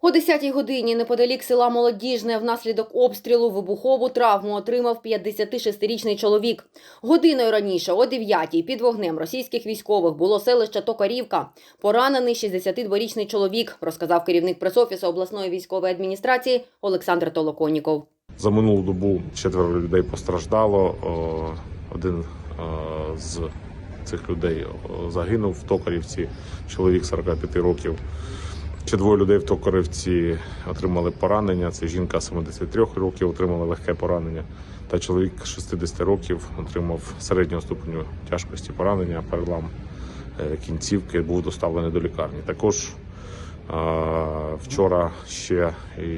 О 10-й годині неподалік села Молодіжне внаслідок обстрілу вибухову травму отримав 56-річний чоловік. Годиною раніше, о 9-й, під вогнем російських військових було селище Токарівка. Поранений 62-річний чоловік, розказав керівник пресофісу обласної військової адміністрації Олександр Толоконіков. За минулу добу четверо людей постраждало. Один е, з цих людей загинув в Токарівці, чоловік 45 років. Ще двоє людей в Токарівці отримали поранення. Це жінка 73 років, отримала легке поранення. Та чоловік 60 років отримав середнього ступеню тяжкості поранення, перелам е, кінцівки, був доставлений до лікарні. Також е, вчора ще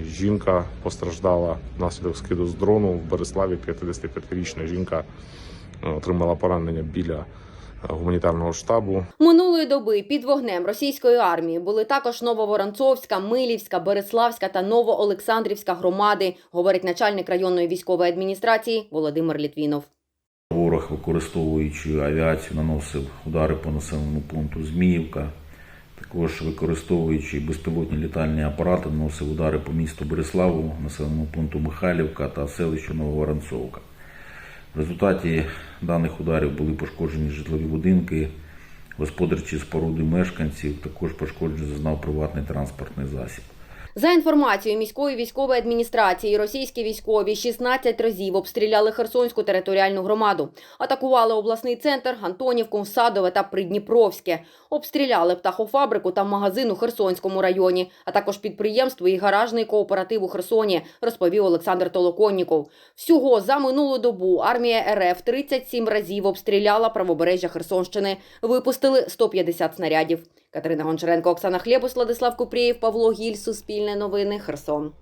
жінка постраждала внаслідок скиду з дрону в Береславі. 55-річна жінка е, отримала поранення біля гуманітарного штабу. Минулої доби під вогнем російської армії були також Нововоронцовська, Милівська, Береславська та Новоолександрівська громади, говорить начальник районної військової адміністрації Володимир Літвінов. Ворог, використовуючи авіацію, наносив удари по населеному пункту Зміївка. Також використовуючи безпілотні літальні апарати, наносив удари по місту Береславу, населеному пункту Михайлівка та селищу Нововоронцовка. В результаті даних ударів були пошкоджені житлові будинки, господарчі споруди мешканців, також пошкоджений зазнав приватний транспортний засіб. За інформацією міської військової адміністрації, російські військові 16 разів обстріляли Херсонську територіальну громаду, атакували обласний центр, Антонівку, Садове та Придніпровське, обстріляли птахофабрику та магазин у Херсонському районі, а також підприємство і гаражний кооператив у Херсоні, розповів Олександр Толоконніков. Всього за минулу добу армія РФ 37 разів обстріляла правобережжя Херсонщини, випустили 150 снарядів. Катерина Гончаренко, Оксана Хлєбус, Владислав Купрієв, Павло Гіль, Суспільне новини, Херсон.